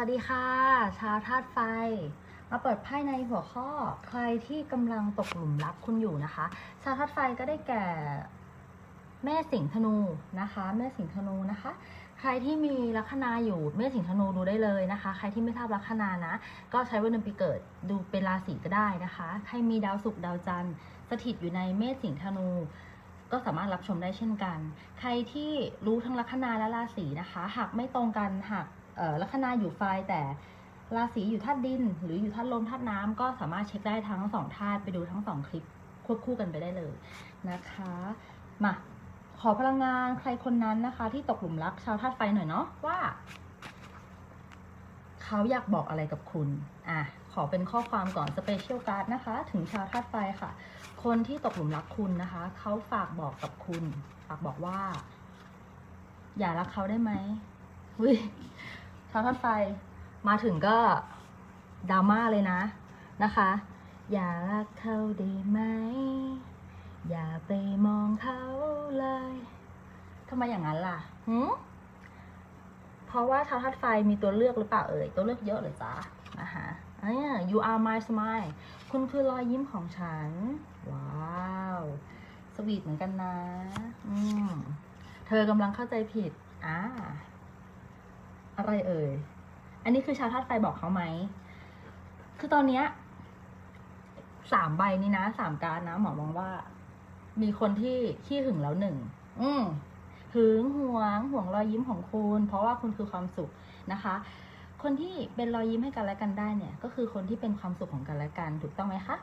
วัสดีค่ะ ชาวธาตุไฟ มาเปิดไพ่ในหัวข้อใครที่กำลังตกหลุมรักคุณอยู่นะคะ ชาวธาตุไฟก็ได้แก่แม่สิงห์ธนูนะคะ แม่สิงห์ธนูนะคะ ใครที่มีลัคนาอยู่แม่สิงห์ธนูดูได้เลยนะคะ ใครที่ไม่ทราบลัคนานะ ก็ใช้วันเดือนปีเกิดดูเป็นราศีก็ได้นะคะ ใครมีดาวศุกร์ดาวจันทร์สถิตอยู่ในเมษสิงห์ธนูก็สามารถรับชมได้เช่นกัน ใครที่รู้ทั้งลัคนาและราศีนะคะ หากไม่ตรงกันหาก ลัคนาอยู่ไฟแต่ราศีอยู่ธาตุดิน หรืออยู่ธาตุลมธาตุน้ำก็สามารถเช็คได้ทั้งสองธาตุไปดูทั้งสองคลิปควบคู่กันไปได้เลยนะคะมาขอพลังงานใครคนนั้นนะคะ ที่ตกหลุมรักชาวธาตุไฟหน่อยเนาะว่า เขาอยากบอกอะไรกับคุณอะขอเป็นข้อความก่อนสเปเชียลการ์ดนะคะ ถึงชาวธาตุไฟค่ะ คนที่ตกหลุมรักคุณนะคะ เขาฝากบอกกับคุณ ฝากบอกว่า อย่ารักเขาได้ไหมวิชาวธาตุไฟมาถึงก็ดราม่าเลยนะนะคะ อย่ารักเขาได้ไหม อย่าไปมองเขาเลยทำไมอย่างนั้นล่ะหืมเพราะว่าชาวธาตุไฟมีตัวเลือกหรือเปล่าเอ่ยตัวเลือกเยอะเลยจ้านะคะอ่า you are my smile คุณคือรอยยิ้มของฉัน ว้าว สวีทเหมือนกันนะ อืม เธอกำลังเข้าใจผิด อ่า อะไรเอ่ย อันนี้คือชาวธาตุไฟบอกเขาไหม คือตอนเนี้ยสามใบนี้นะสามการนะ หมอมองว่า มีคนที่ขี้หึงแล้วหนึ่ง อืมหึงหวงห่วงรอยยิ้มของคุณ เพราะว่าคุณคือความสุขนะคะ คนที่เป็นรอยยิ้มให้กันและกันได้เนี่ย ก็คือคนที่เป็นความสุขของกันและกัน ถูกต้องไหมคะ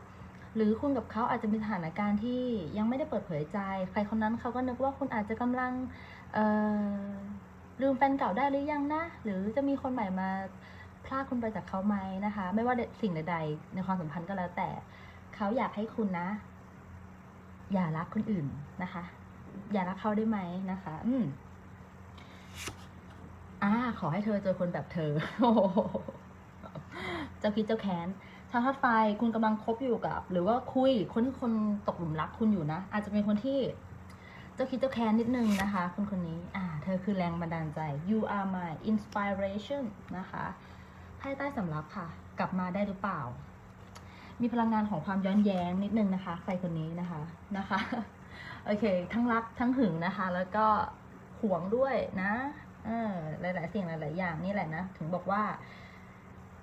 หรือคุณกับเขาอาจจะมีสถานการณ์ที่ยังไม่ได้เปิดเผยใจ ใครคนนั้นเขาก็นึกว่าคุณอาจจะกำลังเอ ลืมแฟนเก่าได้หรือยังนะ หรือจะมีคนใหม่มาพลากคุณไปจากเขาไหมนะคะ ไม่ว่าสิ่งใดๆในความสัมพันธ์ก็แล้วแต่เขาอยากให้คุณนะ อย่ารักคนอื่นนะคะ อย่ารักเขาได้ไหมนะคะ อืมอ่าขอให้เธอเจอคนแบบเธอโอ้โหเจ้าคิดเจ้าแค้นชาวธาตุไฟคุณกำลังคบอยู่กับ หรือว่าคุยคนที่คนตกหลุมรักคุณอยู่นะ อาจจะเป็นคนที่ เจ้าคิดเจ้าแค้นนิดนึงนะคะคนคนนี้อ่าเธอคือแรงบันดาลใจ you are my inspiration นะคะไพ่ใต้สำรับค่ะ กลับมาได้หรือเปล่า มีพลังงานของความย้อนแย้งนิดนึงนะคะ ใครคนนี้นะคะนะคะโอเค ทั้งรักทั้งหึงนะคะ แล้วก็หวงด้วยนะเออหลาย ๆ สิ่งหลาย ๆ อย่างนี่แหละนะ ถึงบอกว่า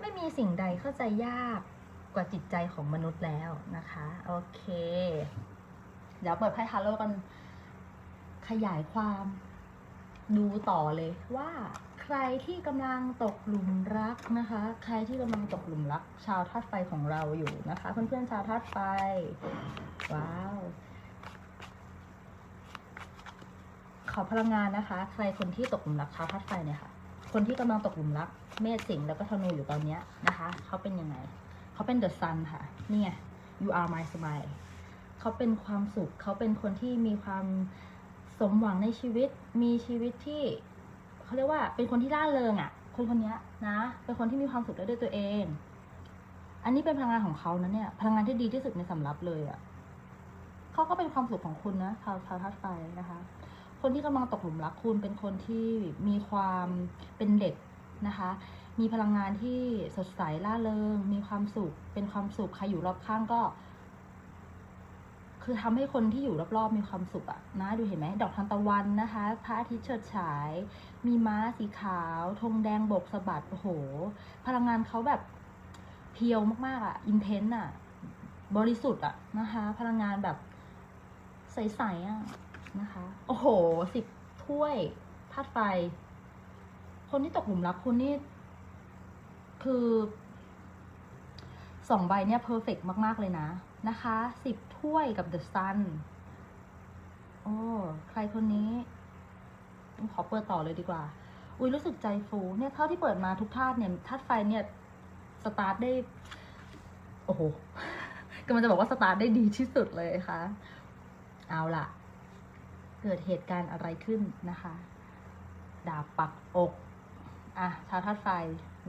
ไม่มีสิ่งใดเข้าใจยากกว่าจิตใจของมนุษย์แล้วนะคะ โอเค เดี๋ยวเปิดไพ่ทาโร่กัน ขยายความ ดูต่อเลยว่าใครที่กำลังตกหลุมรักนะคะ ใครที่กำลังตกหลุมรัก ชาวธาตุไฟของเราอยู่นะคะ เพื่อนๆชาวธาตุไฟ ว้าว ขอพลังงานนะคะ ใครคนที่ตกหลุมรักชาวธาตุไฟเนี่ยค่ะ คนที่กำลังตกหลุมรัก เมษสิงห์แล้วก็ธนูอยู่ตอนเนี้ยนะคะ เขาเป็นยังไง เขาเป็นเดอะซันค่ะ นี่ไง you are my smile เขาเป็นความสุข เขาเป็นคนที่มีความ สมหวังในชีวิตมีชีวิตที่เขาเรียกว่าเป็นคนที่ร่าเริงอะ่ะ คนคนนี้นะ เป็นคนที่มีความสุขได้ด้วยตัวเอง อันนี้เป็นพลังงานของเขานะเนี่ย พลังงานที่ดีที่สุดในสำรับเลยอะ่ะเขาก็เป็นความสุขของคุณนะชาวชาวธาตุไฟนะคะ คนที่กำลังตกหลุมรักคุณเป็นคนที่มีความเป็นเด็กนะคะ มีพลังงานที่สดใสล่าเริง มีความสุข เป็นความสุขใครอยู่รอบข้างก็ คือทำให้คนที่อยู่รอบๆมีความสุขอะนะดูเห็นไหมดอกทานตะวันนะคะพระอาทิตย์เฉิดฉาย มีม้าสีขาวธงแดงโบกสะบัดโอ้โห พลังงานเขาแบบเพียวมากๆอะอินเทนต์อะบริสุทธิ์อะนะคะ พลังงานแบบใสๆอะนะคะ โอ้โหสิบถ้วยธาตุไฟ คนที่ตกหลุมรักคุณนี่คือสองใบเนี่ยเพอร์เฟกมาก ๆ เลยนะ นะคะสิบ ถ้วยกับ The Sun โอ้ใครคนนี้ขอเปิดต่อเลยดีกว่า อุ้ยรู้สึกใจฟูเนี่ยเท่าที่เปิดมาทุกธาตุเนี่ยธาตุไฟเนี่ยสตาร์ทได้ โอ้โหกำลังจะบอกว่าสตาร์ทได้ดีที่สุดเลยค่ะ เอาล่ะ เกิดเหตุการณ์อะไรขึ้นนะคะ ดาบปักอกอะชาวธาตุไฟ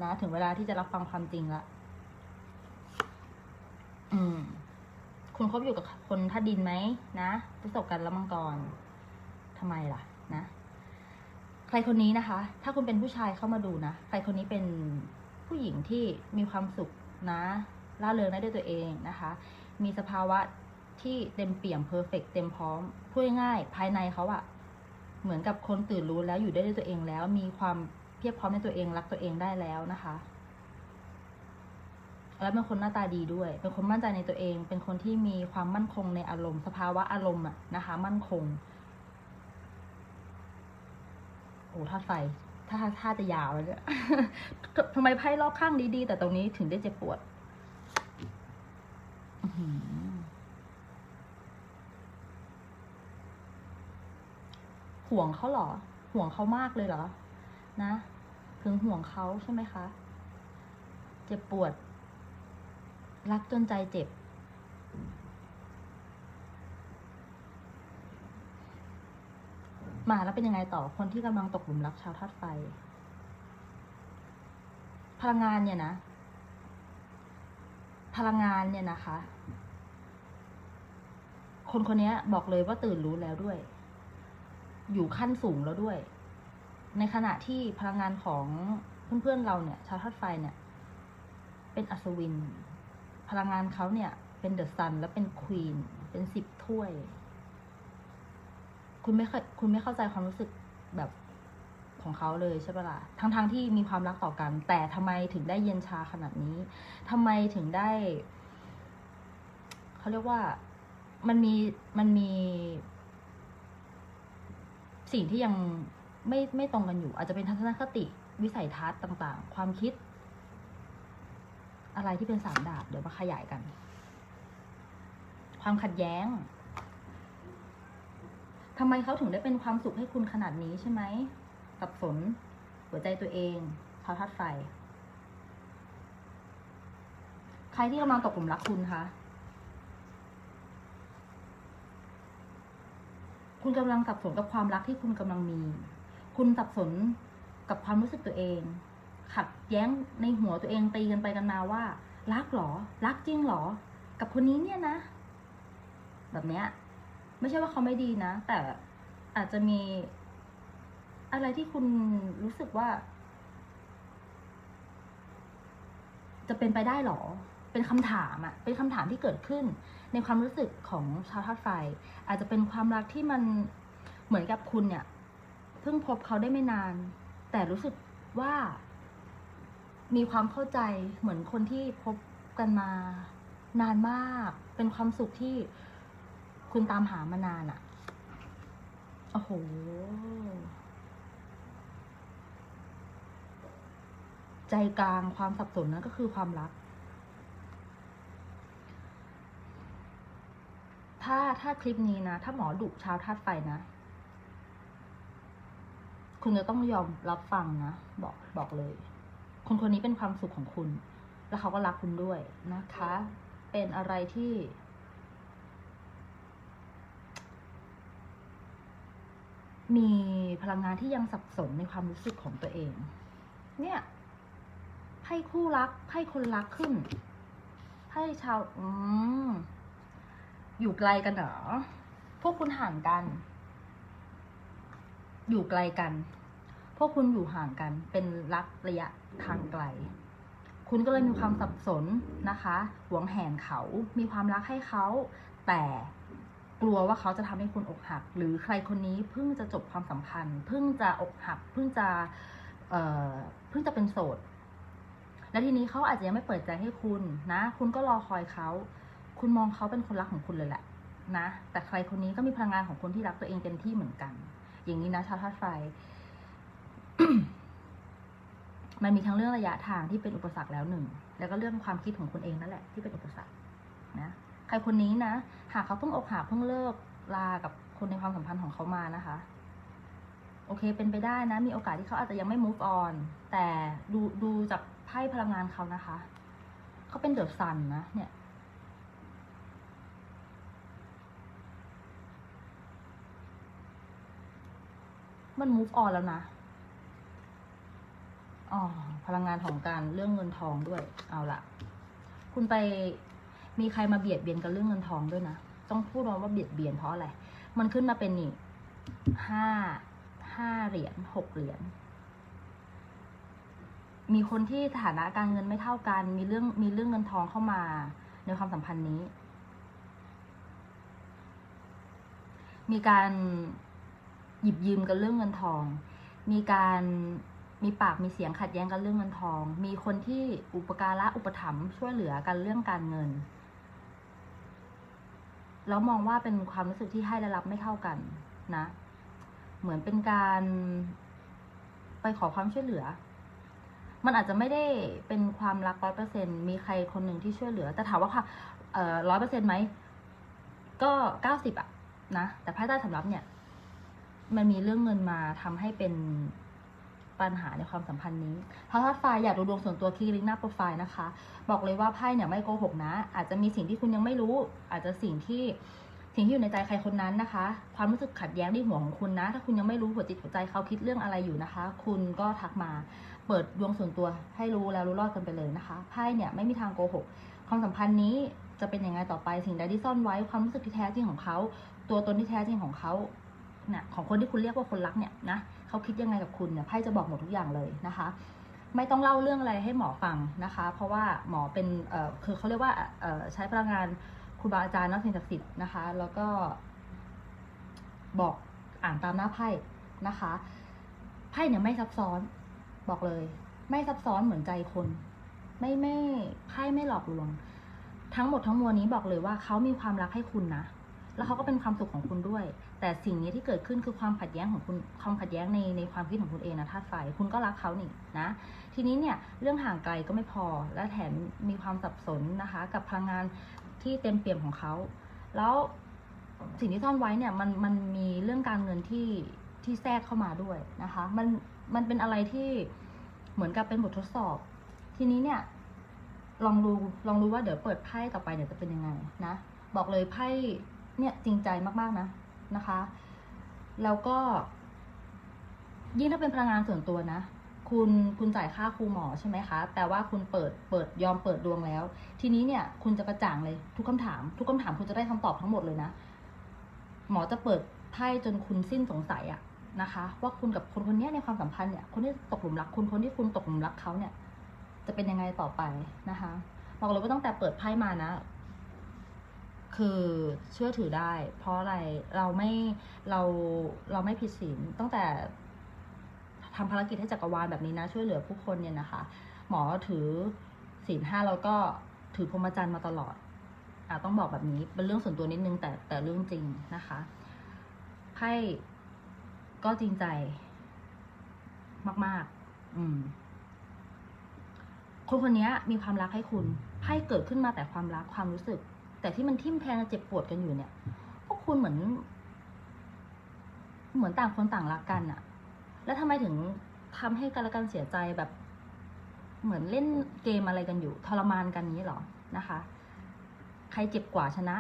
นะ ถึงเวลาที่จะรับฟังความจริงละอืม คุณคบอยู่กับคนธาตุดินไหมนะประสบการณ์แล้วมังกรทำไมล่ะนะ ใครคนนี้นะคะ ถ้าคุณเป็นผู้ชายเข้ามาดูนะใครคนนี้เป็นผู้หญิงที่มีความสุขนะล่าเริงได้ด้วยตัวเองนะคะ มีสภาวะที่เต็มเปี่ยมเพอร์เฟกเต็มพร้อมพูดง่ายภายในเขาอะเหมือนกับคนตื่นรู้แล้วอยู่ได้ด้วยตัวเองแล้ว มีความเพียบพร้อมในตัวเองรักตัวเองได้แล้วนะคะ แล้วเป็นคนหน้าตาดีด้วย เป็นคนมั่นใจในตัวเอง เป็นคนที่มีความมั่นคงในอารมณ์ สภาวะอารมณ์อะนะคะ มั่นคงโอ้ถ้าไฟถ้าถ้าถ้าจะยาวเลยเนี่ยทำไมไพ่รอบข้างดีๆ แต่ตรงนี้ถึงได้เจ็บปวดห่วงเขาเหรอ ห่วงเขามากเลยเหรอ นะถึงห่วงเขาใช่ไหมคะ เจ็บปวด รักจนใจเจ็บ มาแล้วเป็นยังไงต่อคนที่กำลังตกหลุมรักชาวธาตุไฟ พลังงานเนี่ยนะ พลังงานเนี่ยนะคะ คนคนนี้บอกเลยว่าตื่นรู้แล้วด้วย อยู่ขั้นสูงแล้วด้วย ในขณะที่พลังงานของเพื่อนๆเราเนี่ย ชาวธาตุไฟเนี่ย เป็นอัศวิน พลังงานเขาเนี่ย เป็นเดอะซันและเป็นควีนเป็นสิบถ้วย คุณไม่เคยคุณไม่เข้าใจความรู้สึกแบบของเขาเลยใช่ปะล่ะ ทั้งๆทที่มีความรักต่อกัน แต่ทำไมถึงได้เย็นชาขนาดนี้ทำไมถึงได้ เขาเรียกว่ามันมีมันมี สิ่งที่ยังไม่ไม่ตรงกันอยู่ อาจจะเป็นทัศนคติวิสัยทัศน์ต่าง ๆ ความคิด อะไรที่เป็นสามดาบ เดี๋ยวมาขยายกัน ความขัดแย้งทำไมเขาถึงได้เป็นความสุขให้คุณขนาดนี้ใช่ไหมสับสน หัวใจตัวเองชาวธาตุไฟ ใครที่กำลังตกหลุมรักคุณคะ คุณกำลังสับสนกับความรักที่คุณกำลังมี คุณสับสนกับความรู้สึกตัวเอง ขัดแย้งในหัวตัวเองตีกันไปกันมาว่า รักหรอ รักจริงหรอ กับคนนี้เนี่ยนะ แบบเนี้ย ไม่ใช่ว่าเขาไม่ดีนะ แต่อาจจะมีอะไรที่คุณรู้สึกว่า จะเป็นไปได้หรอ เป็นคำถามอะเป็นคำถามที่เกิดขึ้น ในความรู้สึกของชาวธาตุไฟ อาจจะเป็นความรักที่มันเหมือนกับคุณเนี่ย เพิ่งพบเขาได้ไม่นาน แต่รู้สึกว่า มีความเข้าใจเหมือนคนที่พบกันมานานมาก เป็นความสุขที่คุณตามหามานานอะโอ้โห ใจกลางความสับสนนั้นก็คือความรัก ถ้าถ้าคลิปนี้นะ ถ้าหมอดุชาวธาตุไฟนะ คุณจะต้องยอมรับฟังนะ บอกบอกเลย คนคนนี้เป็นความสุขของคุณ แล้วเขาก็รักคุณด้วยนะคะ เป็นอะไรที่ มีพลังงานที่ยังสับสนในความรู้สึกของตัวเอง เนี่ยไพ่คู่รักไพ่คนรักขึ้นไพ่ชาว อืมอยู่ไกลกันเหรอ พวกคุณห่างกัน อยู่ไกลกัน พวกคุณอยู่ห่างกัน เป็นรักระยะ ทางไกล คุณก็เลยมีความสับสนนะคะหวงแหนเขา มีความรักให้เขา แต่กลัวว่าเขาจะทำให้คุณอกหัก หรือใครคนนี้เพิ่งจะจบความสัมพันธ์ เพิ่งจะอกหัก เพิ่งจะเอ่อเพิ่งจะเป็นโสด และทีนี้เขาอาจจะยังไม่เปิดใจให้คุณนะ คุณก็รอคอยเขา คุณมองเขาเป็นคนรักของคุณเลยแหละนะ แต่ใครคนนี้ก็มีพลังงานของคนที่รักตัวเองเต็มที่เหมือนกัน อย่างนี้นะชาวธาตุไฟ มันมีทั้งเรื่องระยะทางที่เป็นอุปสรรคแล้วหนึ่ง แล้วก็เรื่องความคิดของคุณเองนั่นแหละที่เป็นอุปสรรคนะ ใครคนนี้นะ หากเขาเพิ่งอกหักเพิ่งเลิกลากับคนในความสัมพันธ์ของเขามานะคะ โอเคเป็นไปได้นะ มีโอกาสที่เขาอาจจะยังไม่ move on แต่ดูดูจากไพ่พลังงานเขานะคะ เขาเป็นเดือะซันนะเนี่ยมัน move on แล้วนะ อ๋อพลังงานของการเรื่องเงินทองด้วย เอาละคุณไปมีใครมาเบียดเบียนกันเรื่องเงินทองด้วยนะ ต้องพูดว่าเบียดเบียนเพราะอะไร มันขึ้นมาเป็นนี่ห้าห้าเหรียญหกเหรียญมีคนที่ฐานะการเงินไม่เท่ากัน มีเรื่องมีเรื่องเงินทองเข้ามาในความสัมพันธ์นี้ มีการหยิบยืมกันเรื่องเงินทอง มีการ มีปากมีเสียงขัดแย้งกันเรื่องเงินทอง มีคนที่อุปการะอุปถัมภ์ช่วยเหลือกันเรื่องการเงิน แล้วมองว่าเป็นความรู้สึกที่ให้และรับไม่เท่ากันนะ เหมือนเป็นการไปขอความช่วยเหลือ มันอาจจะไม่ได้เป็นความรักร้อยเปอร์เซ็นมีใครคนหนึ่งที่ช่วยเหลือ แต่ถามว่าค่ะเอ่อร้อยเปอร์เซ็นไหม ก็เก้าสิบอะนะ แต่ไพ่ใต้สำรับเนี่ย มันมีเรื่องเงินมาทำให้เป็น ปัญหาในความสัมพันธ์นี้พราะถ้าไฟอยากดูดวงส่วนตัวคลิกลิงก์หน้าโปรไฟล์นะคะ บอกเลยว่าไพ่เนี่ยไม่โกหกนะ อาจจะมีสิ่งที่คุณยังไม่รู้ อาจจะสิ่งที่สิ่งที่อยู่ในใจใครคนนั้นนะคะ ความรู้สึกขัดแย้งในหัวของคุณนะ ถ้าคุณยังไม่รู้หัวจิตหัวใจเขาคิดเรื่องอะไรอยู่นะคะ คุณก็ทักมา เปิดดวงส่วนตัวให้รู้แล้วรู้รอดกันไปเลยนะคะไพ่เนี่ยไม่มีทางโกหก ความสัมพันธ์นี้จะเป็นยังไงต่อไป สิ่งใดที่ซ่อนไว้ ความรู้สึกที่แท้จริงของเขา ตัวตนที่แท้จริงของเขาเนี่ยของคนที่คุณเรียกว่าคนรักเนี่ยนะ เขาคิดยังไงกับคุณเนี่ยไพ่จะบอกหมดทุกอย่างเลยนะคะ ไม่ต้องเล่าเรื่องอะไรให้หมอฟังนะคะ เพราะว่าหมอเป็นเอ่อคือเขาเรียกว่าเอ่อใช้พลังงานครูบาอาจารย์นักสิ่งศักดิ์สิทธิ์นะคะ แล้วก็บอกอ่านตามหน้าไพ่นะคะไพ่เนี่ยไม่ซับซ้อนบอกเลย ไม่ซับซ้อนเหมือนใจคน ไม่ไม่ไพ่ไม่หลอกลวง ทั้งหมดทั้งมวลนี้บอกเลยว่าเขามีความรักให้คุณนะ แล้วเขาก็เป็นความสุขของคุณด้วย แต่สิ่งนี้ที่เกิดขึ้นคือความขัดแย้งของคุณความขัดแย้งในในความคิดของคุณเองนะธาตุไฟคุณก็รักเขานี่นะ ทีนี้เนี่ยเรื่องห่างไกลก็ไม่พอ และแถมมีความสับสนนะคะ กับพลังงานที่เต็มเปี่ยมของเขา แล้วสิ่งที่ซ่อนไว้เนี่ยมันมันมีเรื่องการเงินที่ที่แทรกเข้ามาด้วยนะคะ มันมันเป็นอะไรที่เหมือนกับเป็นบททดสอบ ทีนี้เนี่ยลองดูลองดูว่าเดี๋ยวเปิดไพ่ต่อไปเนี่ยจะเป็นยังไงนะ บอกเลยไพ่ เนี่ยจริงใจมากๆนะนะคะ แล้วก็ ยิ่งถ้าเป็นพลังงานส่วนตัวนะ คุณคุณจ่ายค่าครูหมอใช่ไหมคะ แต่ว่าคุณเปิดเปิดยอมเปิดดวงแล้ว ทีนี้เนี่ย คุณจะกระจ่างเลยทุกคำถาม ทุกคำถามคุณจะได้คำตอบทั้งหมดเลยนะ หมอจะเปิดไพ่จนคุณสิ้นสงสัยอะนะคะ ว่าคุณกับคนคนนี้ในความสัมพันธ์เนี่ย คนที่ตกหลุมรักคุณคนที่คุณตกหลุมรักเขาเนี่ย จะเป็นยังไงต่อไปนะคะบอกเลยว่าตั้งแต่เปิดไพ่มานะ คือเชื่อถือได้ เพราะอะไรเราไม่เราเราไม่ผิดศีลตั้งแต่ทำภารกิจให้จักรวาลแบบนี้นะ ช่วยเหลือผู้คนเนี่ยนะคะ หมอถือศีลห้าแล้วก็ถือพรหมจรรย์มาตลอดอะต้องบอกแบบนี้เป็นเรื่องส่วนตัวนิดนึงแต่แต่เรื่องจริงนะคะไพ่ก็จริงใจ มาก ๆ อืมคนคนนี้มีความรักให้คุณไพ่เกิดขึ้นมาแต่ความรักความรู้สึก แต่ที่มันทิ่มแทงเจ็บปวดกันอยู่เนี่ย พวกคุณเหมือน เหมือนต่างคนต่างรักกันอะแล้วทำไมถึงทำให้กันและกันเสียใจแบบ เหมือนเล่นเกมอะไรกันอยู่ ทรมานกันนี้หรอนะคะ ใครเจ็บกว่าชนะ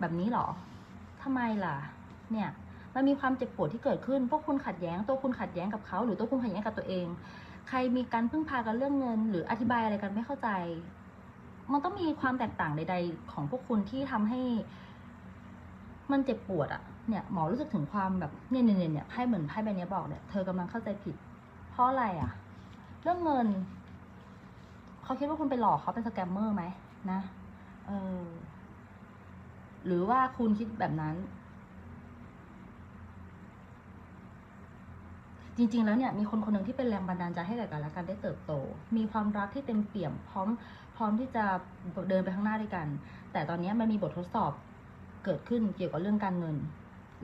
แบบนี้หรอทำไมล่ะ เนี่ยมันมีความเจ็บปวดที่เกิดขึ้น พวกคุณขัดแย้ง ตัวคุณขัดแย้งกับเขา หรือตัวคุณขัดแย้งกับตัวเอง ใครมีการพึ่งพากันเรื่องเงิน หรืออธิบายอะไรกันไม่เข้าใจ มันต้องมีความแตกต่างใด ๆ ของพวกคุณที่ทำให้ มันเจ็บปวดอะเนี่ยหมอรู้สึกถึงความแบบเนี่ยเนี่ยเนี่ยไพ่เหมือนไพ่ใบเนี้ยบอกเนี่ยเธอกำลังเข้าใจผิด เพราะอะไรอะเรื่องเงินเขาคิดว่าคุณไปหลอกเขาเป็นสแกมเมอร์ไหมนะเออหรือว่าคุณคิดแบบนั้น จริง ๆ แล้วเนี่ยมีคนคนหนึ่งที่เป็นแรงบันดาลใจให้แก่กันและกันได้เติบโต มีความรักที่เต็มเปี่ยมพร้อม พร้อมที่จะเดินไปข้างหน้าด้วยกัน แต่ตอนนี้มันมีบททดสอบเกิดขึ้นเกี่ยวกับเรื่องการเงิน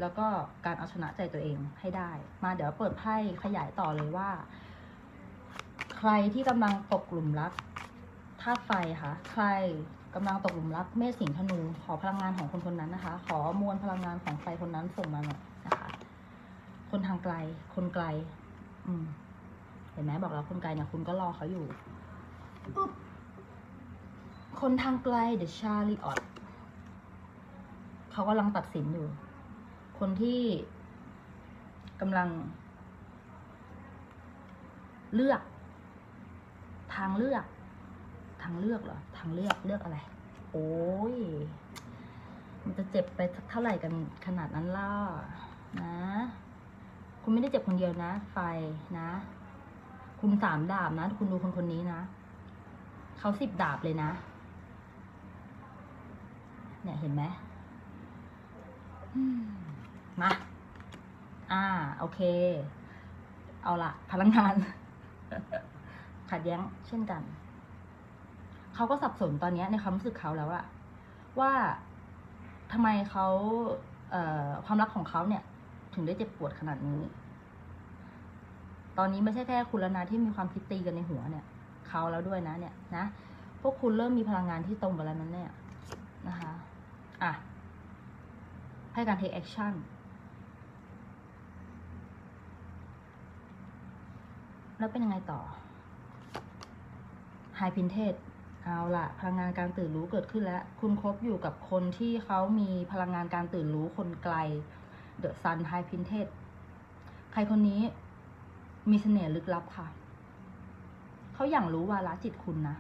แล้วก็การเอาชนะใจตัวเองให้ได้ มาเดี๋ยวเปิดไพ่ขยายต่อเลยว่า ใครที่กำลังตกหลุมรักธาตุไฟคะใครกำลังตกหลุมรักเมษสิงห์ธนู ขอพลังงานของคนคนนั้นนะคะ ขอมวลพลังงานของไฟคนนั้นส่งมาหน่อยนะคะ คนทางไกล คนไกล อืม เห็นไหมบอกแล้วคนไกลเนี่ยคุณก็รอเขาอยู่ปุ๊บ คนทางไกล The Chariot เขากำลังตัดสินอยู่ คนที่กำลัง เลือก ทางเลือก ทางเลือกเหรอ ทางเลือกเลือกอะไร โอ้ย มันจะเจ็บไปเท่าไหร่กันขนาดนั้นล่ะนะ คุณไม่ได้เจ็บคนเดียวนะ ไฟนะ คุณสามดาบนะ คุณดูคนคนนี้นะ เขาสิบดาบเลยนะ เนี่ยเห็นไหมอืมมา อ่า โอเค เอาละพลังงาน ขัดแย้งเช่นกัน เขาก็สับสนตอนเนี้ยในความรู้สึกเขาแล้วอะว่าทำไมเขาเอ่อความรักของเขาเนี่ย ถึงได้เจ็บปวดขนาดนี้ ตอนนี้ไม่ใช่แค่คุณแล้วนะที่มีความคิดตีกันในหัวเนี่ย เขาแล้วด้วยนะ เนี่ยนะ พวกคุณเริ่มมีพลังงานที่ตรงกันแล้วนั้นเนี่ยนะคะ อะ ให้การ take action แล้วเป็นยังไงต่อ High Pinted เอาละพลังงานการตื่นรู้เกิดขึ้นแล้ว คุณคบอยู่กับคนที่เขามีพลังงานการตื่นรู้คนไกล The Sun High Pinted ใครคนนี้มีเสน่ห์ลึกลับค่ะ เขาอย่างรู้วาระจิตคุณนะ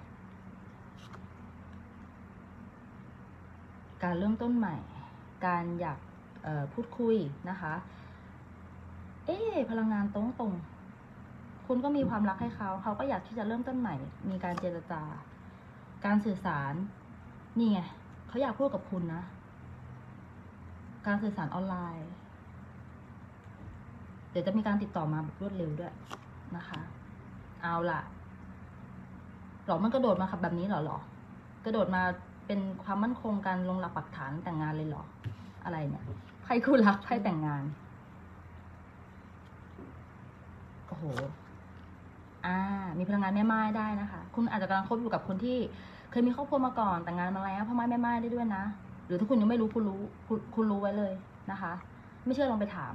การเริ่มต้นใหม่ การอยากพูดคุยนะคะ เอ๊พลังงานตรงตรงๆคุณก็มีความรักให้เขา เขาก็อยากที่จะเริ่มต้นใหม่ มีการเจรจา การสื่อสาร นี่ไงเขาอยากพูดกับคุณนะ การสื่อสารออนไลน์ เดี๋ยวจะมีการติดต่อมาแบบรวดเร็วด้วยนะคะ เอาล่ะหรอมันกระโดดมาขับแบบนี้หรอหรอกระโดดมา เป็นความมั่นคงการลงหลักปักฐานแต่งงานเลยเหรอ อะไรเนี่ยไพ่คู่รักไพ่แต่งงาน โอ้โห อ่า มีพลังงานแม่ไม้ได้นะคะ คุณอาจจะกำลังคบอยู่กับคนที่ เคยมีครอบครัวมาก่อนแต่งงานมาแล้วพ่อไม้แม่ไม้ได้ด้วยนะ หรือถ้าคุณยังไม่รู้คุณรู้คุณคุณรู้ไว้เลยนะคะ ไม่เชื่อลองไปถาม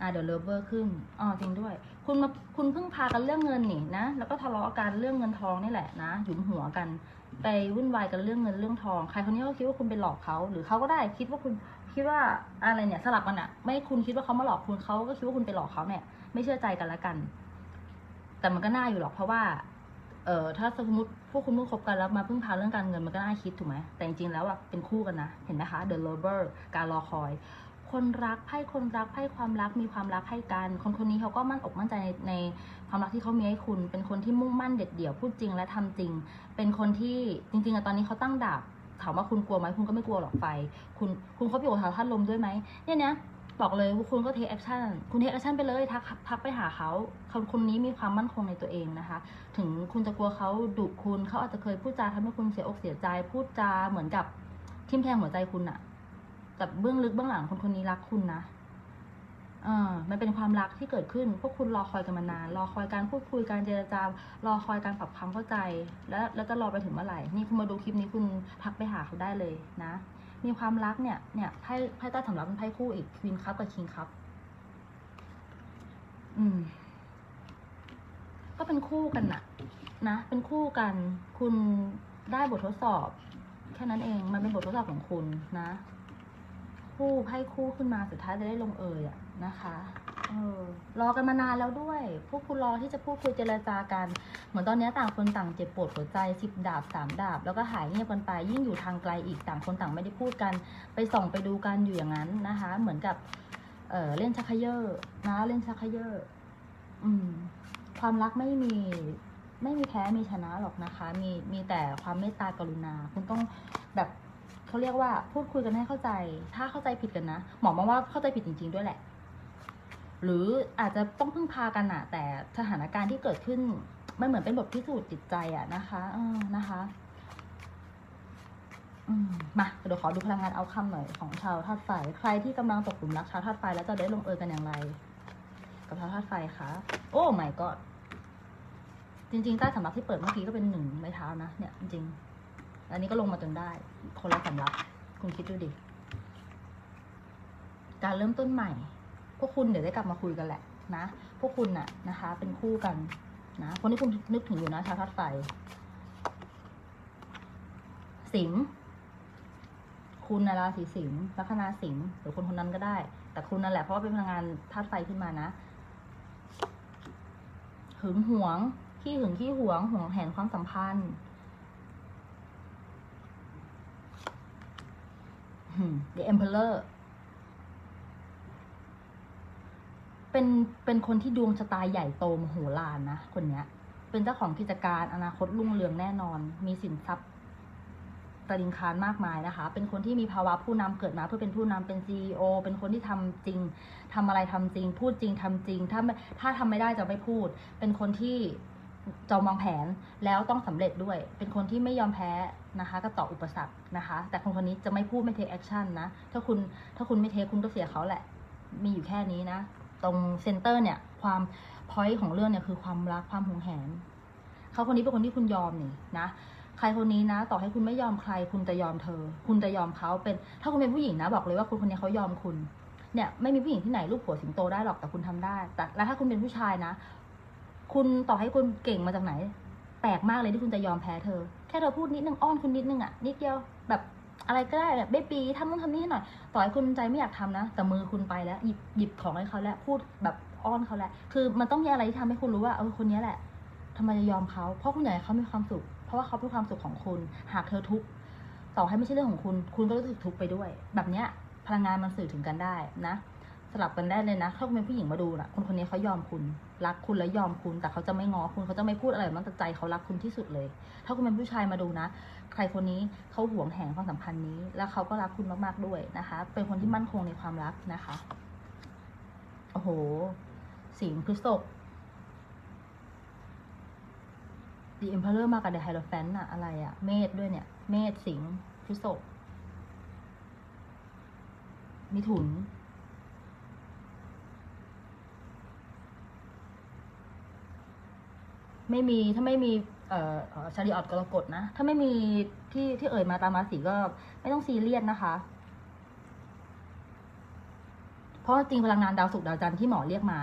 อ่าเดี๋ยวเลิฟเวอร์ขึ้นอ๋อจริงด้วย คุณมาคุณเพิ่งพากันเรื่องเงินนี่นะ แล้วก็ทะเลาะกันเรื่องเงินทองนี่แหละนะหยุมหัวกัน ไปวุ่นวายกันเรื่องเงินเรื่องทอง ใครคนนี้ก็คิดว่าคุณไปหลอกเขา หรือเขาก็ได้คิดว่าคุณคิดว่าอะไรเนี่ยสลับกันอะไม่คุณคิดว่าเขามาหลอกคุณเขาก็คิดว่าคุณไปหลอกเขาเนี่ย ไม่เชื่อใจกันละกัน แต่มันก็น่าอยู่หรอกเพราะว่า เออถ้าสมมติพวกคุณเพิ่งคบกันแล้วมาเพิ่งพาเรื่องการเงินมันก็น่าคิดถูกไหมแต่จริงๆแล้วอะเป็นคู่กันนะเห็นไหมคะ The Lover การรอคอย คนรักไพ่คนรักไพ่ความรักมีความรักให้กัน คนคนนี้เขาก็มั่นอกมั่นใจในในความรักที่เขามีให้คุณ เป็นคนที่มุ่งมั่นเด็ดเดี่ยวพูดจริงและทำจริง เป็นคนที่จริงๆอะตอนนี้เขาตั้งดาบถามว่าคุณกลัวไหมคุณก็ไม่กลัวหรอกไฟ คุณคุณเขาอยู่กับท่านลมด้วยไหมเนี่ยนะบอกเลยว่าคุณก็เทคแอคชั่น คุณเทคแอคชั่นไปเลย ทักทักไปหาเขา คนคนนี้มีความมั่นคงในตัวเองนะคะ ถึงคุณจะกลัวเขาดุคุณ เขาอาจจะเคยพูดจาทำให้คุณเสียอกเสียใจ พูดจาเหมือนกับทิ่มแทงหัวใจคุณอะ แต่เบื้องลึกเบื้องหลังคนคนนี้รักคุณนะเออมันเป็นความรักที่เกิดขึ้น พวกคุณรอคอยกันมานาน รอคอยการพูดคุยการเจรจารอคอยการปรับความเข้าใจ แล้วแล้วจะรอไปถึงเมื่อไหร่ นี่คุณมาดูคลิปนี้คุณทักไปหาเขาได้เลยนะ มีความรักเนี่ยเนี่ยไพ่ไพ่ใต้สำรับเป็นไพ่คู่อีกควีนคัพกับคิงคัพอืม ก็เป็นคู่กันน่ะนะเป็นคู่กัน คุณได้บททดสอบ แค่นั้นเอง มันเป็นบททดสอบของคุณนะ คู่ไพ่คู่ขึ้นมาสุดท้ายจะได้ลงเอยอะนะคะเออรอกันมานานแล้วด้วย พวกคุณรอที่จะพูดคุยเจรจากัน เหมือนตอนนี้ต่างคนต่างเจ็บปวดหัวใจสิบดาบสามดาบ แล้วก็หายเงียบกันไป ยิ่งอยู่ทางไกลอีกต่างคนต่างไม่ได้พูดกัน ไปส่องไปดูกันอยู่อย่างนั้นนะคะ เหมือนกับเออเล่นชักเขยอนะเล่นชักเขยออืม ความรักไม่มีไม่มีแพ้มีชนะหรอกนะคะ มีมีแต่ความเมตตากรุณา คุณต้องแบบ เขาเรียกว่าพูดคุยกันให้เข้าใจ ถ้าเข้าใจผิดกันนะ หมอมองว่าเข้าใจผิดจริง ๆ ด้วยแหละ หรืออาจจะต้องพึ่งพากันอะแต่สถานการณ์ที่เกิดขึ้นมันเหมือนเป็นบทพิสูจน์จิตใจอะนะคะเออนะคะมมาเดี๋ยวขอดูพลังงานเอาคำหน่อยของชาวธาตุไฟใครที่กำลังตกหลุมรักชาวธาตุไฟแล้วจะได้ลงเอยกันอย่างไร กับชาวธาตุไฟคะโอ้ my god จริงๆใต้สำรับที่เปิดเมื่อกี้ก็เป็นหนึ่งไม้เท้านะเนี่ยจริงๆ อันนี้ก็ลงมาจนได้ คนละสำรับ คุณคิดดูดิ การเริ่มต้นใหม่ พวกคุณเดี๋ยวได้กลับมาคุยกันแหละนะ พวกคุณน่ะนะคะ เป็นคู่กันนะ คนที่คุณนึกถึงอยู่นะชาวธาตุไฟสิงห์คุณนะราศีสิงห์ลัคนาสิงห์หรือคนคนนั้นก็ได้ แต่คุณนั่นแหละเพราะว่าเป็นพลังงานธาตุไฟขึ้นมานะหึงหวงขี้หึงขี้หวงหวงแหนความสัมพันธ์อืม The Emperor เเป็นเป็นคนที่ดวงชะตาใหญ่โตมโหฬารนะ คนเนี้ย เป็นเจ้าของกิจการอนาคตรุ่งเรืองแน่นอน มีสินทรัพย์ตริงคารมากมายนะคะ เป็นคนที่มีภาวะผู้นำเกิดมาเพื่อเป็นผู้นำเป็นซีอเป็นคนที่ทำจริงทำอะไรทำจริง พูดจริงทำจริง ถ้าไม่ถ้าทำไม่ได้จะไม่พูด เป็นคนที่ จองวางแผนแล้วต้องสำเร็จด้วย เป็นคนที่ไม่ยอมแพ้นะคะก็ต่ออุปสรรคนะคะ แต่คนคนนี้จะไม่พูดไม่เทคแอคชั่นนะ ถ้าคุณถ้าคุณไม่เทคคุณก็เสียเขาแหละ มีอยู่แค่นี้นะ ตรงเซนเตอร์เนี่ยความพอยต์ของเรื่องเนี่ยคือความรักความหวงแหนเขาคนนี้เป็นคนที่คุณยอมนี่นะใครคนนี้นะ ต่อให้คุณไม่ยอมใคร คุณจะยอมเธอ คุณจะยอมเขาเป็น ถ้าคุณเป็นผู้หญิงนะ บอกเลยว่าคุณคนนี้เขายอมคุณเนี่ยไม่มีผู้หญิงที่ไหนลูกผัวสิงโตได้หรอกแต่คุณทำได้ แต่แล้วถ้าคุณเป็นผู้ชายนะ คุณต่อให้คุณเก่งมาจากไหน แปลกมากเลยที่คุณจะยอมแพ้เธอ แค่เธอพูดนิดนึงอ้อนคุณนิดนึงอะนิดเดียวแบบอะไรก็ได้แบบเบปีทำนู่นทำนี่ให้หน่อย ต่อให้คุณใจไม่อยากทำนะ แต่มือคุณไปแล้ว หยิบหยิบของให้เขาแล้ว พูดแบบอ้อนเขาแล้ว คือมันต้องมีอะไรที่ทำให้คุณรู้ว่าเออคนนี้แหละทำไมจะยอมเขา เพราะคุณอยากให้เขามีความสุข เพราะว่าเขาเป็นความสุขของคุณ หากเธอทุกข์ต่อให้ไม่ใช่เรื่องของคุณ คุณก็รู้สึกทุกข์ไปด้วย แบบเนี้ยพลังงานมันสื่อถึงกันได้นะ สลับกันได้เลยนะ ถ้าคุณเป็นผู้หญิงมาดูนะคนคนนี้เขายอมคุณ รักคุณและยอมคุณ แต่เขาจะไม่ง้อคุณเขาจะไม่พูดอะไรนอกจากใจเขารักคุณที่สุดเลย ถ้าคุณเป็นผู้ชายมาดูนะ ใครคนนี้เขาหวงแหนความสัมพันธ์นี้ แล้วเขาก็รักคุณมากๆด้วยนะคะ เป็นคนที่มั่นคงในความรักนะคะโอ้โห สิงห์พฤษภ The Emperor มากับ The Hierophant อะอะไรอะเมษด้วยเนี่ย เมษสิงห์พฤษภมิถุน ไม่มีถ้าไม่มีเอ่อชาลีออดกรกฎนะ ถ้าไม่มีที่ที่เอ่ยมาตามราศีก็ไม่ต้องซีเรียสนะคะ เพราะจริงพลังงานดาวศุกร์ดาวจันทร์ที่หมอเรียกมา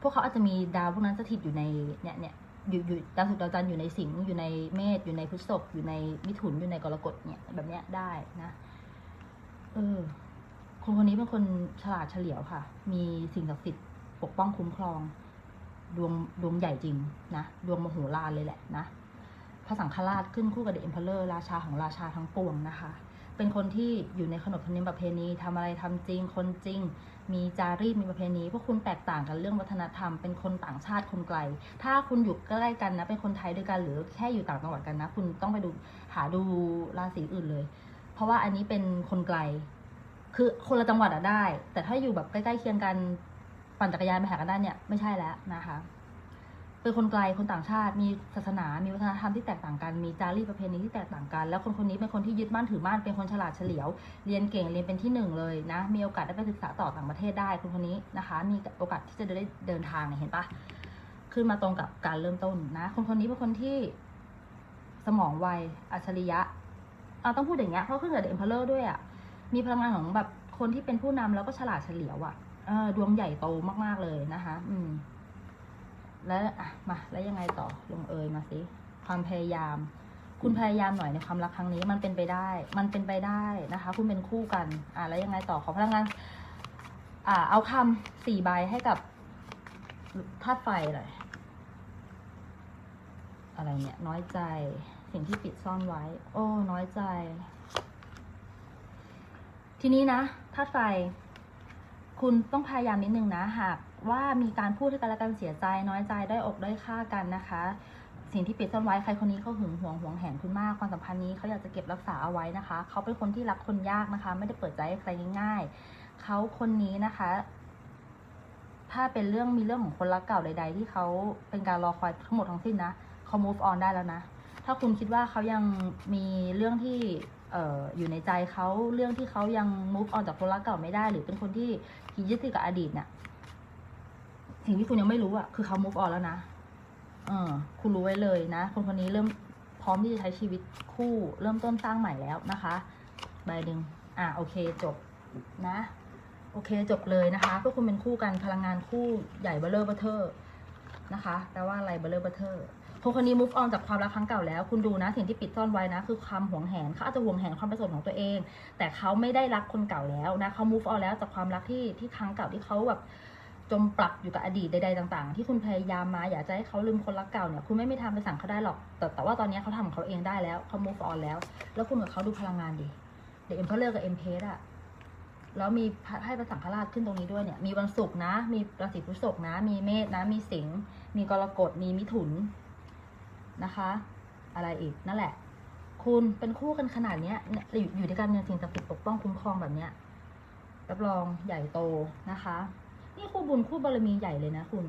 พวกเขาอาจจะมีดาวพวกนั้นสถิตอยู่ในเนี่ยเนี่ยอยู่อยู่ดาวศุกร์ดาวจันทร์อยู่ในสิงห์อยู่ในเมษอยู่ในพฤษภอยู่ในมิถุนอยู่ในกรกฎเนี่ยแบบเนี้ยได้นะเออคนคนนี้เป็นคนฉลาดเฉลียวค่ะ มีสิ่งศักดิ์สิทธิ์ปกป้องคุ้มครอง ดวงดวงใหญ่จริงนะดวงมโหฬารเลยแหละนะพระสังฆราชขึ้นคู่กับเดอะเอ็มเพลเลอร์ราชาของราชาทั้งปวงนะคะ เป็นคนที่อยู่ในขนบธรรมเนียมประเพณีทำอะไรทำจริง คนจริง มีจารีตมีประเพณีพวกคุณแตกต่างกันเรื่องวัฒนธรรม เป็นคนต่างชาติคนไกล ถ้าคุณอยู่ใกล้กันนะเป็นคนไทยด้วยกันหรือแค่อยู่ต่างจังหวัดกันนะ คุณต้องไปดูหาดูราศีอื่นเลย เพราะว่าอันนี้เป็นคนไกล คือคนละจังหวัดอะได้ แต่ถ้าอยู่แบบใกล้ๆเคียงกัน ปั่นจักรยานไปหากันได้เนี่ยไม่ใช่แล้วนะคะเป็นคนไกลคนต่างชาติ มีศาสนา มีวัฒนธรรมที่แตกต่างกัน มีจารีตประเพณีที่แตกต่างกัน แล้วคนคนนี้เป็นคนที่ยึดมั่นถือมั่น เป็นคนฉลาดเฉลียว เรียนเก่ง เรียนเป็นที่หนึ่งเลยนะ มีโอกาสได้ไปศึกษาต่อต่างประเทศได้ คนคนนี้นะคะ มีโอกาสที่จะได้เดินทางเห็นปะขึ้นมาตรงกับการเริ่มต้นนะ คนคนนี้เป็นคนที่สมองไว อัจฉริยะเอาต้องพูดอย่างเงี้ย เพราะขึ้นกับเดอะเอ็มเพลเลอร์ด้วยอะมีพลังงานของแบบคนที่เป็นผู้นำแล้วก็ฉลาดเฉลียวอะ เออดวงใหญ่โตมาก ๆ เลยนะคะ อืม แล้วอะมา แล้วยังไงต่อลงเอยมาสิ ความพยายาม คุณพยายามหน่อยในความรักครั้งนี้มันเป็นไปได้ มันเป็นไปได้นะคะ คุณเป็นคู่กัน อะแล้วยังไงต่อขอพลังงานอ่า เอาคำสี่ใบให้กับธาตุไฟหน่อยอะไรเนี่ย น้อยใจสิ่งที่ปิดซ่อนไว้ โอ้ น้อยใจ ทีนี้นะธาตุไฟ คุณต้องพยายามนิดนึงนะหากว่ามีการพูดให้กันและกันเสียใจน้อยใจได้อกได้ค่ากันนะคะ สิ่งที่ปิดซ่อนไว้ใครคนนี้เขาหึงหวงหวงแหนคุณมากความสัมพันธ์นี้เขาอยากจะเก็บรักษาเอาไว้นะคะ เขาเป็นคนที่รักคนยากนะคะ ไม่ได้เปิดใจให้ใครง่ายๆเขาคนนี้นะคะ ถ้าเป็นเรื่องมีเรื่องของคนรักเก่าใด ๆ ที่เขาเป็นการรอคอยทั้งหมดทั้งสิ้นนะเขา move on ได้แล้วนะถ้าคุณคิดว่าเขายังมีเรื่องที่ อออยู่ในใจเขาเรื่องที่เขายัง move on จากคนรักเก่าไม่ได้ หรือเป็นคนที่ยึดติดกับอดีตเนี่ยสิ่งที่คุณยังไม่รู้อะคือเขา move on แล้วนะเออคุณรู้ไว้เลยนะ คนคนนี้เริ่มพร้อมที่จะใช้ชีวิตคู่ เริ่มต้นสร้างใหม่แล้วนะคะใบหนึ่งอะโอเคจบนะ โอเคจบเลยนะคะพวกคุณเป็นคู่กันพลังงานคู่ใหญ่เบลเลอร์เบเทอร์นะคะแปลว่าอะไรเบลเลอร์เบเทอร์ คนคนนี้ move on จากความรักครั้งเก่าแล้ว คุณดูนะสิ่งที่ปิดซ่อนไว้นะ คือความหวงแหนเขาอาจจะหวงแหนความเป็นส่วนของตัวเอง แต่เขาไม่ได้รักคนเก่าแล้วนะเขา move on แล้วจากความรักที่ที่ครั้งเก่าที่เขาแบบจมปลักอยู่กับอดีตใดๆต่าง ๆ ที่คุณพยายามมาอยากจะให้เขาลืมคนรักเก่าเนี่ยคุณไม่มีทางไปสั่งเขาได้หรอก แต่แต่ว่าตอนนี้เขาทำของเขาเองได้แล้วเขา move on แล้ว แล้วคุณกับเขาดูพลังงานดิเดี๋ยวเอ็มเพลเลอร์กับเอ็มเพสอะแล้วมีไพ่พระสังฆราชขึ้นตรงนี้ด้วยเนี่ย มีวันศุกร์นะ มีราศีพฤษภนะ มีเมษนะ มีสิงห์ มีกรกฎ มีมิถุน นะคะ อะไรอีกนั่นแหละ คุณเป็นคู่กันขนาดเนี้ยอยู่อยู่ด้วยกันเนี่ยสิ่งศักดิ์สิทธิ์ปกป้องคุ้มครองแบบเนี้ยรับรองใหญ่โตนะคะ นี่คู่บุญคู่บารมีใหญ่เลยนะคุณ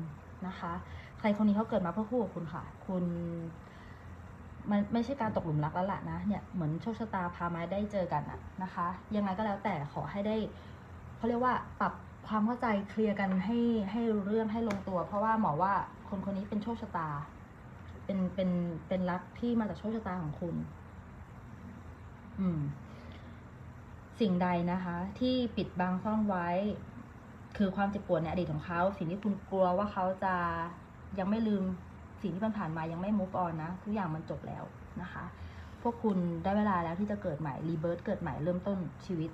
นะคะ ใครคนนี้เขาเกิดมาเพื่อคู่กับคุณค่ะ คุณมันไม่ใช่การตกหลุมรักแล้วล่ะนะ เนี่ยเหมือนโชคชะตาพาไม้ได้เจอกันอะนะคะ ยังไงก็แล้วแต่ขอให้ได้เขาเรียกว่าปรับความเข้าใจเคลียร์กันให้ให้รู้เรื่องให้ลงตัว เพราะว่าหมอว่าคนคนนี้เป็นโชคชะตา เป็นเป็นเป็นรักที่มาจากโชคชะตาของคุณ อืม สิ่งใดนะคะ ที่ปิดบังซ่อนไว้ คือความเจ็บปวดในอดีตของเขา สิ่งที่คุณกลัวว่าเขาจะยังไม่ลืม สิ่งที่มันผ่านมายังไม่ move on นะทุกอย่างมันจบแล้วนะคะ พวกคุณได้เวลาแล้วที่จะเกิดใหม่รีเบิร์ตเกิดใหม่เริ่มต้นชีวิต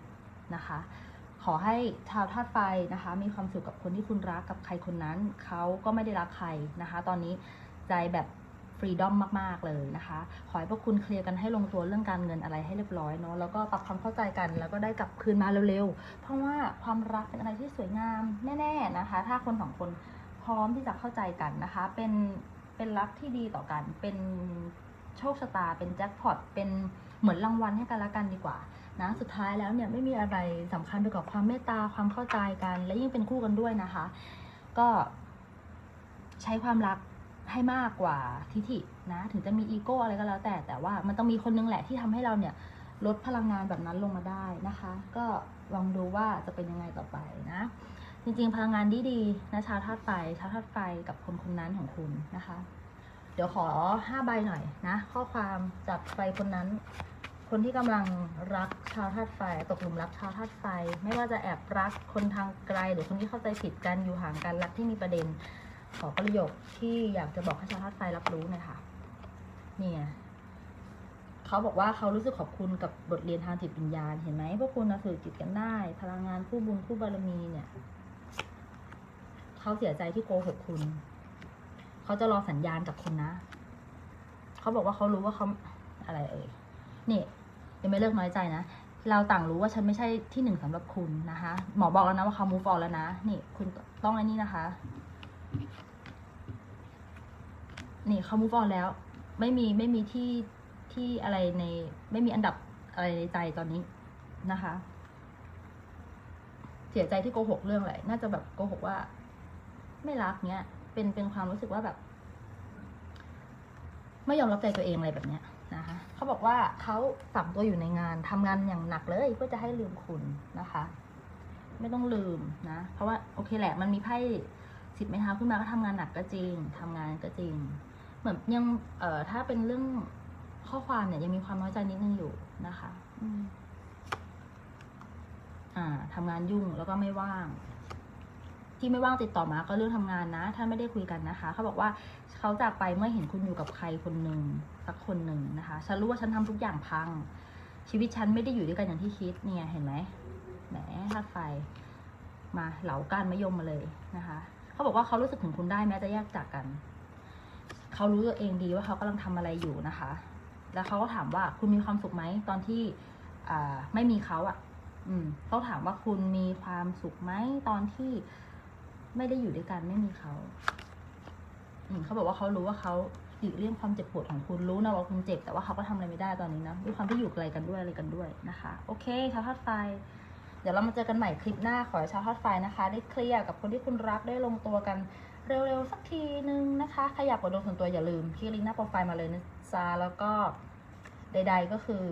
นะคะ ขอให้ชาวธาตุไฟนะคะ มีความสุขกับคนที่คุณรักกับใครคนนั้น เขาก็ไม่ได้รักใครนะคะ ตอนนี้ใจแบบ ฟรีดอมมาก ๆ เลยนะคะ ขอให้พวกคุณเคลียร์กันให้ลงตัวเรื่องการเงินอะไรให้เรียบร้อยเนาะแล้วก็ปรับความเข้าใจกัน แล้วก็ได้กลับคืนมาเร็วๆ เพราะว่าความรักเป็นอะไรที่สวยงามแน่ ๆนะคะ ถ้าคนสองคนพร้อมที่จะเข้าใจกันนะคะ เป็นเป็นรักที่ดีต่อกัน เป็นโชคชะตา เป็นแจ็คพอตเป็นเหมือนรางวัลให้กันละกันดีกว่านะสุดท้ายแล้วเนี่ยไม่มีอะไรสำคัญไปกว่าความเมตตาความเข้าใจกัน และยิ่งเป็นคู่กันด้วยนะคะ ก็ใช้ความรัก ให้มากกว่าทิฐินะ ถึงจะมีอีโก้อะไรก็แล้วแต่แต่ว่ามันต้องมีคนนึงแหละที่ทำให้เราเนี่ยลดพลังงานแบบนั้นลงมาได้นะคะ ก็ลองดูว่าจะเป็นยังไงต่อไปนะ จริงๆ พลังงานดีๆนะชาวธาตุไฟชาวธาตุไฟกับคนคนนั้นของคุณนะคะ เดี๋ยวขอห้าใบหน่อยนะ ข้อความจากไฟคนนั้น คนที่กำลังรักชาวธาตุไฟ ตกหลุมรักชาวธาตุไฟ ไม่ว่าจะแอบรักคนทางไกล หรือคนที่เข้าใจผิดกันอยู่ห่างกันรักที่มีประเด็น ขอประโยคที่อยากจะบอกให้ชาวธาตุไฟรับรู้หน่อยค่ะเนี่ยเขาบอกว่าเขารู้สึกขอบคุณกับบทเรียนทางจิตวิญญาณเห็นไหมพวกคุณนะสื่อจิตกันได้ พลังงานคู่บุญคู่บารมีเนี่ยเขาเสียใจที่โกหกคุณเขาจะรอสัญญาณจากคุณนะเขาบอกว่าเขารู้ว่าเขาอะไรเอ่ยนี่ยังไม่เลิกน้อยใจนะเราต่างรู้ว่าฉันไม่ใช่ที่หนึ่งสำหรับคุณนะคะ หมอบอกแล้วนะว่าเขา move on แล้วนะ นี่คุณต้องอันนี้นะคะ นี่เขา move on แล้ว ไม่มีไม่มีที่ที่อะไรใน ไม่มีอันดับอะไรในใจตอนนี้นะคะ เสียใจที่โกหกเรื่องอะไร น่าจะแบบโกหกว่า ไม่รักเนี้ย เป็นเป็นความรู้สึกว่าแบบ ไม่ยอมรับใจตัวเองอะไรแบบเนี้ยนะคะเขาบอกว่าเขาฝังตัวอยู่ในงานทำงานอย่างหนักเลยเพื่อจะให้ลืมคุณนะคะ ไม่ต้องลืมนะ เพราะว่าโอเคแหละ มันมีไพ่ สิบไม้เท้าขึ้นมาก็ทำงานหนักก็จริงทำงานก็จริง เหมือนยังเอ่อถ้าเป็นเรื่องข้อความเนี่ยยังมีความน้อยใจนิดนึงอยู่นะคะอืมอ่าทำงานยุ่งแล้วก็ไม่ว่าง ที่ไม่ว่างติดต่อมาก็เรื่องทำงานนะ ถ้าไม่ได้คุยกันนะคะ เขาบอกว่าเขาจากไปเมื่อเห็นคุณอยู่กับใครคนหนึ่งสักคนหนึ่งนะคะ ฉันรู้ว่าฉันทำทุกอย่างพัง ชีวิตฉันไม่ได้อยู่ด้วยกันอย่างที่คิดเนี่ยเห็นไหมแหมธาตุไฟมาเหลาก้านมะยมมาเลยนะคะ เขาบอกว่าเขารู้สึกถึงคุณได้แม้จะแยกจากกัน เขารู้ตัวเองดีว่าเขากำลังทำอะไรอยู่นะคะ แล้วเขาก็ถามว่าคุณมีความสุขไหมตอนที่อ่าไม่มีเขาอะ่ะ อืมเขาถามว่าคุณมีความสุขไหมตอนที่ไม่ได้อยู่ด้วยกันไม่มีเขาอืมเขาบอกว่าเขารู้ว่าเขาหลีกเลี่ยงความเจ็บปวดของคุณรู้นะว่าคุณเจ็บแต่ว่าเขาก็ทำอะไรไม่ได้ตอนนี้นะด้วยความที่อยู่ไกลกันด้วยอะไรกันด้วยนะคะ โอเคชาวธาตุไฟ เดี๋ยวเรามาเจอกันใหม่คลิปหน้าขอให้ชาวธาตุไฟนะคะ ได้เคลียร์กับคนที่คุณรักได้ลงตัวกันเร็วๆ สักทีนึงนะคะใครอยากกดดวงส่วนตัวอย่าลืมคลิกลิงก์หน้าโปรไฟล์มาเลยนะจ๊ะแล้วก็ใด ๆ ก็คือ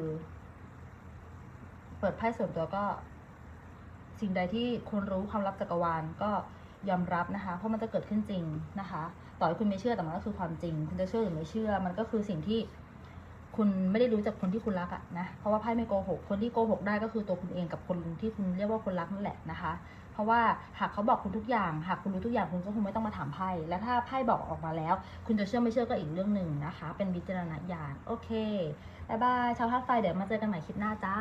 เปิดไพ่ส่วนตัวก็ สิ่งใดที่คุณรู้ความลับจักรวาลก็ยอมรับนะคะ เพราะมันจะเกิดขึ้นจริงนะคะ ต่อให้คุณไม่เชื่อแต่มันก็คือความจริง คุณจะเชื่อหรือไม่เชื่อ มันก็คือสิ่งที่ คุณไม่ได้รู้จักคนที่คุณรักอะนะเพราะว่าไพ่ไม่โกหก คนที่โกหกได้ก็คือตัวคุณเองกับคนที่คุณเรียกว่าคนรักนั่นแหละนะคะ เพราะว่าหากเขาบอกคุณทุกอย่าง หากคุณรู้ทุกอย่างคุณก็คงไม่ต้องมาถามไพ่และถ้าไพ่บอกออกมาแล้ว คุณจะเชื่อไม่เชื่อก็อีกเรื่องหนึ่งนะคะ เป็นวิจารณญาณโอเคบายบายชาวธาไฟเดี๋ยวมาเจอกันใหม่คลิปหน้าจ้า